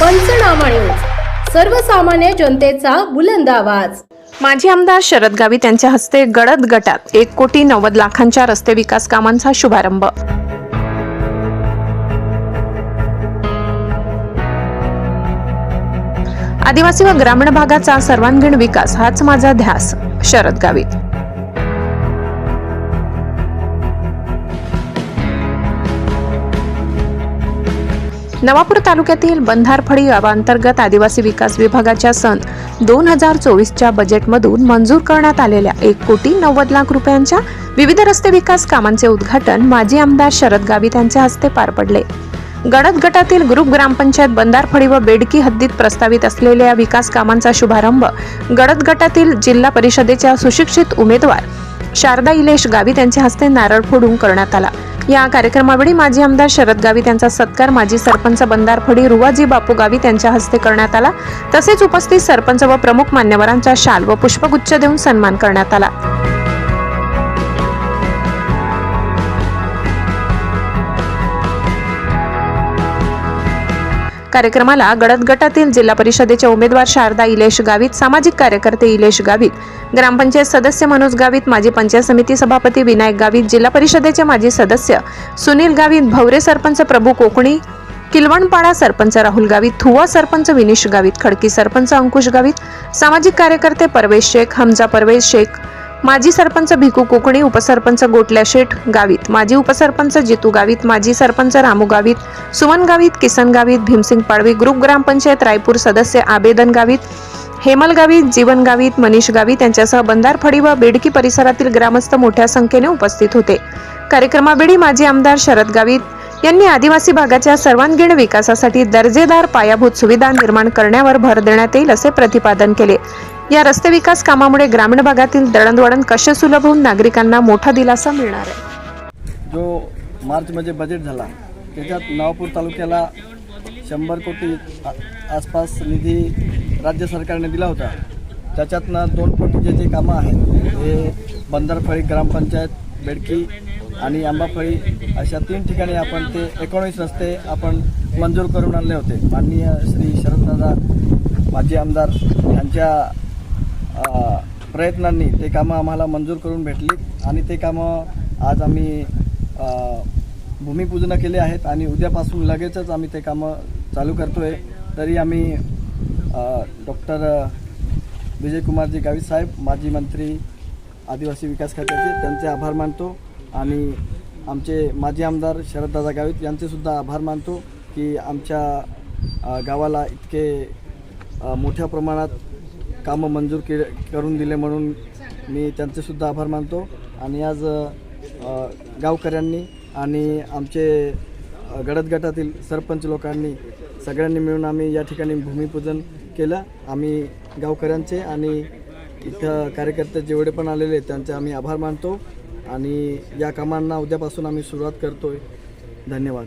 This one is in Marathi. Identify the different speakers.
Speaker 1: पंचनामा न्यूज. सर्वसामान्य जनतेचा बुलंद आवाज.
Speaker 2: माजी आमदार शरद गावित यांच्या हस्ते गडद गटात एक कोटी नव्वद लाखांच्या रस्ते विकास कामांचा शुभारंभ. आदिवासी व ग्रामीण भागाचा सर्वांगीण विकास हाच माझा ध्यास शरद गावित. नवापूर तालुक्यातील बंधारफळी गावांतर्गत आदिवासी विकास विभागाच्या सन दोन हजार चोवीसच्या बजेटमधून मंजूर करण्यात आलेल्या एक कोटी नव्वद लाख रुपयांच्या विविध रस्ते विकास कामांचे उद्घाटन माजी आमदार शरद गावित यांच्या हस्ते पार पडले. गडद गटातील ग्रुप ग्रामपंचायत बंधारफळी व बेडकी हद्दीत प्रस्तावित असलेल्या विकास कामांचा शुभारंभ गडद गटातील जिल्हा परिषदेच्या सुशिक्षित उमेदवार शारदा इलेश गावित यांच्या हस्ते नारळ फोडून करण्यात आला. या कार्यक्रमावेळी माजी आमदार शरद गावित यांचा सत्कार माजी सरपंच बंदार फडी रुवाजी बापू गावित यांच्या हस्ते करण्यात आला. तसेच उपस्थित सरपंच व प्रमुख मान्यवरांचा शाल व पुष्पगुच्छ देऊन सन्मान करण्यात आला. कार्यक्रमाला गडद गटातील जिल्हा परिषदेचे उमेदवार शारदा इलेश गावित सामाजिक कार्यकर्ते इलेश गावित ग्रामपंचायत सदस्य मनोज गावित माजी पंचायत समिती सभापती विनायक गावित जिल्हा परिषदेचे माजी सदस्य सुनील गावित भवरे सरपंच प्रभू कोकणी किलवणपाडा सरपंच राहुल गावित थुवा सरपंच विनिश गावित खडकी सरपंच अंकुश गावित सामाजिक कार्यकर्ते परवेश शेख हमजा परवेश शेख माजी सरपंच भिकू कोकणी उपसरपंच गोटल्या शेठ गावित माजी उपसरपंच जितू गावित माजी सरपंच रामू गावित सुमन गावित किसन गावित भीमसिंग पाडवी ग्रुप ग्रामपंचायत रायपूर सदस्य आबेदन गावित हेमल गावित जीवन गावित मनीष गावित यांच्यासह बंधारफळी व बेडकी परिसरातील ग्रामस्थ मोठ्या संख्येने उपस्थित होते. कार्यक्रमावेळी माजी आमदार शरद गावित यांनी आदिवासी भागाच्या सर्वांगीण विकासासाठी दर्जेदार पायाभूत सुविधा निर्माण करण्यावर भर देण्यात येईल असे प्रतिपादन केले. या रस्ते विकास कामामुळे ग्रामीण भागातील दळणवळण कसे सुलभ होऊन नागरिकांना मोठा दिलासा मिळणार आहे?
Speaker 3: जो मार्चमध्ये बजेट झाला त्याच्यात नवापूर तालुक्याला शंभर कोटी आसपास निधी राज्य सरकारने दिला होता. त्याच्यातनं दोन कोटीचे जे कामं आहेत हे बंदरफळी ग्रामपंचायत बेडकी आणि आंबाफळी अशा तीन ठिकाणी आपण ते एकोणीस रस्ते आपण मंजूर करून आणले होते. माननीय श्री शरददादा माजी आमदार यांच्या प्रयत्नांनी ते कामं आम्हाला मंजूर करून भेटली आणि ते कामं आज आम्ही अ, भूमिपूजन केले आहेत आणि उद्यापासून लगेचच आम्ही ते कामं चालू करतो आहे तरी आम्ही डॉक्टर विजयकुमारजी गावित साहेब माजी मंत्री आदिवासी विकास खात्याचे त्यांचे आभार मानतो आणि आमचे माजी आमदार शरददादा गावित यांचेसुद्धा आभार मानतो की आमच्या गावाला इतके मोठ्या प्रमाणात कामं मंजूर के करून दिले म्हणून मी त्यांचेसुद्धा आभार मानतो. आणि आज गावकऱ्यांनी आणि आमचे गडद गटातील सरपंच लोकांनी सगळ्यांनी मिळून आम्ही या ठिकाणी भूमिपूजन केलं. आम्ही गावकऱ्यांचे आणि इथं कार्यकर्ते जेवढे पण आलेले त्यांचे आम्ही आभार मानतो. आणि या कामांना उद्यापासून आम्ही सुरुवात करतो आहे धन्यवाद.